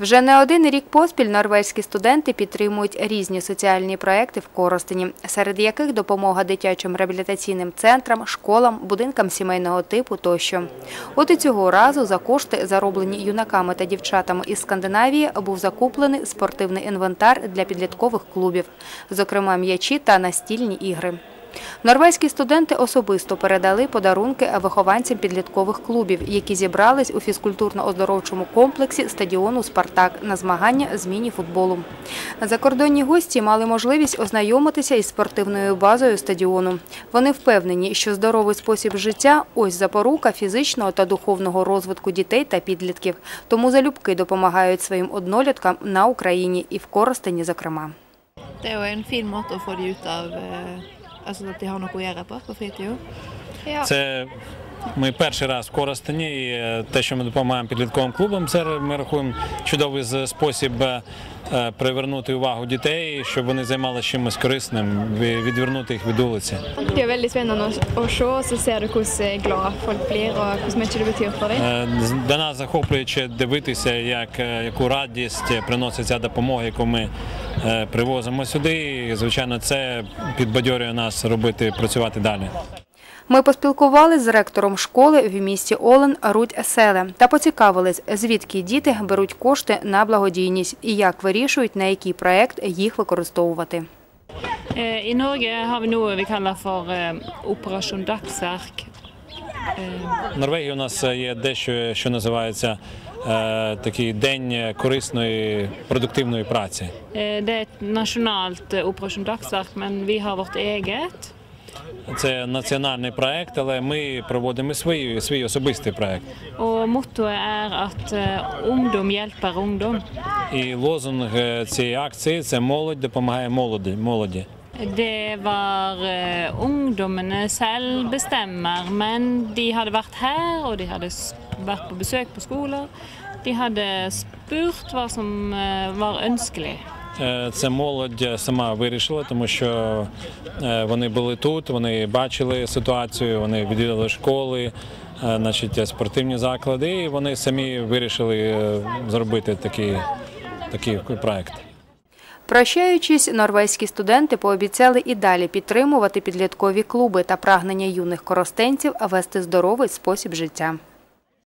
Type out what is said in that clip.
Вже не один рік поспіль норвезькі студенти підтримують різні соціальні проекти в Коростені, серед яких допомога дитячим реабілітаційним центрам, школам, будинкам сімейного типу тощо. От і цього разу за кошти, зароблені юнаками та дівчатами із Скандинавії, був закуплений спортивний інвентар для підліткових клубів, зокрема м'ячі та настільні ігри. Норвезькі студенти особисто передали подарунки вихованцям підліткових клубів, які зібрались у фізкультурно-оздоровчому комплексі стадіону «Спартак» на змагання з міні-футболу. Закордонні гості мали можливість ознайомитися із спортивною базою стадіону. Вони впевнені, що здоровий спосіб життя – ось запорука фізичного та духовного розвитку дітей та підлітків. Тому залюбки допомагають своїм одноліткам на Україні і в Коростені, зокрема. Det er jo en Altså at de har noe å gjøre på på fritida. Ja. Ми перший раз в Коростені. і е, Те, що ми допомагаємо підлітковим клубам, це ми рахуємо чудовий спосіб е, е, привернути увагу дітей, щоб вони займалися чимось корисним, відвернути їх від вулиці. Det er veldig spennende å- å se, og så ser du hvordan glad folk blir og hvor mye det betyr for dem. Е, Для нас захоплююче дивитися, як, яку радість приносить ця допомога, яку ми привозимо сюди. І, звичайно, це підбадьорює нас робити, працювати далі. Ми поспілкувалися з ректором школи в місті Олен Рудь Еселе та поцікавились, звідки діти беруть кошти на благодійність і як вирішують, на який проект їх використовувати. I Norge har vi noe vi kaller for Operasjon Dagsverk. Eh, В Норвегії у нас є дещо, що називається е, такий день корисної продуктивної праці. Det et nasjonalt eh, Operasjon Dagsverk, men vi har vårt eget. Це національний проект, але ми проводимо свій, свій особистий проект. Og mottoet er at eh, ungdom hjelper ungdom. І лозунг е, цієї акції це молодь допомагає молоді. молоді. Det var eh, ungdommene selv bestemmer, men de hadde vært her, og de hadde s- vært på besøk på skoler. De hadde spurt hva som eh, var ønskelig. Е, Це молодь сама вирішила, тому що е, вони були тут, вони бачили ситуацію, вони відвідали школи, е, значить, спортивні заклади, і вони самі вирішили зробити такий, такий проект. Прощаючись, норвезькі студенти пообіцяли і далі підтримувати підліткові клуби та прагнення юних коростенців вести здоровий спосіб життя.